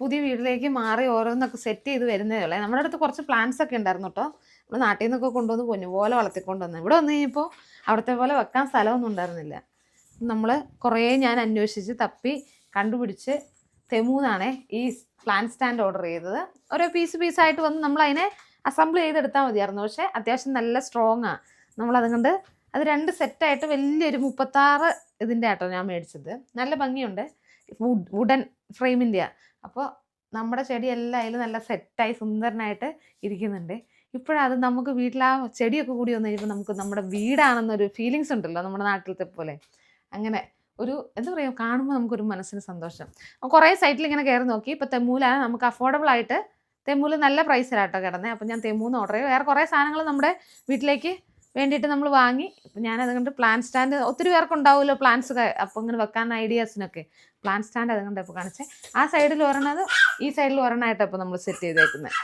പുതിയ വീട്ടിലേക്ക് മാറി ഓരോന്നൊക്കെ സെറ്റ് ചെയ്ത് വരുന്നതേ ഉള്ളേ. നമ്മുടെ അടുത്ത് കുറച്ച് പ്ലാന്റ്സ് ഒക്കെ ഉണ്ടായിരുന്നു കേട്ടോ നമ്മൾ നാട്ടിൽ നിന്നൊക്കെ കൊണ്ടുവന്ന് പൊന്നു പോലെ വളർത്തിക്കൊണ്ട് വന്നു ഇവിടെ വന്നു കഴിഞ്ഞപ്പോൾ അവിടുത്തെ പോലെ വെക്കാൻ സ്ഥലമൊന്നും ഉണ്ടായിരുന്നില്ല. നമ്മൾ കുറേ ഞാൻ അന്വേഷിച്ച് തപ്പി കണ്ടുപിടിച്ച് തെമൂന്നാണ് ഈ പ്ലാന്റ് സ്റ്റാൻഡ് ഓർഡർ ചെയ്തത്. ഓരോ പീസ് പീസായിട്ട് വന്ന് നമ്മൾ അതിനെ അസംബിൾ ചെയ്തെടുത്താൽ മതിയായിരുന്നു. പക്ഷേ അത്യാവശ്യം നല്ല സ്ട്രോങ് ആണ് നമ്മൾ അതുകൊണ്ട് അത് രണ്ട് സെറ്റായിട്ട് വലിയൊരു മുപ്പത്താറ് ഇതിന്റെ ആട്ടോ ഞാൻ മേടിച്ചത്. നല്ല ഭംഗിയുണ്ട്. വുഡ് വുഡൻ ഫ്രെയിമിന്റെയാണ് അപ്പോൾ നമ്മുടെ ചെടിയെല്ലാം അതിൽ നല്ല സെറ്റായി സുന്ദരനായിട്ട് ഇരിക്കുന്നുണ്ട്. ഇപ്പോഴത് നമുക്ക് വീട്ടിൽ ആ ചെടിയൊക്കെ കൂടി വന്നു കഴിയുമ്പോൾ നമുക്ക് നമ്മുടെ വീടാണെന്നൊരു ഫീലിങ്സ് ഉണ്ടല്ലോ നമ്മുടെ നാട്ടിലത്തെ പോലെ. അങ്ങനെ ഒരു എന്താ പറയുക കാണുമ്പോൾ നമുക്കൊരു മനസ്സിന് സന്തോഷം. കുറേ സൈറ്റിൽ ഇങ്ങനെ കയറി നോക്കി. ഇപ്പോൾ തെമ്മൂലാണ് നമുക്ക് അഫോർഡബിൾ ആയിട്ട് തെമ്മൂൽ നല്ല പ്രൈസിലാട്ടോ കിടന്നത് അപ്പോൾ ഞാൻ തെമ്മൂന്ന് ഓർഡർ ചെയ്തു. വേറെ കുറേ സാധനങ്ങൾ നമ്മുടെ വീട്ടിലേക്ക് വേണ്ടിയിട്ട് നമ്മൾ വാങ്ങി. ഞാൻ അതുകൊണ്ട് പ്ലാൻ സ്റ്റാൻഡ് ഒത്തിരി പേർക്കുണ്ടാവുമല്ലോ പ്ലാന്റ്സ് അപ്പോൾ ഇങ്ങനെ വെക്കാൻ ഐഡിയാസിനൊക്കെ പ്ലാൻ സ്റ്റാൻഡ് അതുകൊണ്ട് ഇപ്പോൾ കാണിച്ചേ. ആ സൈഡിൽ ഒരെണ്ണത് ഈ സൈഡിൽ ഒരെണ്ണമായിട്ടാണ് ഇപ്പോൾ നമ്മൾ സെറ്റ് ചെയ്തേക്കുന്നത്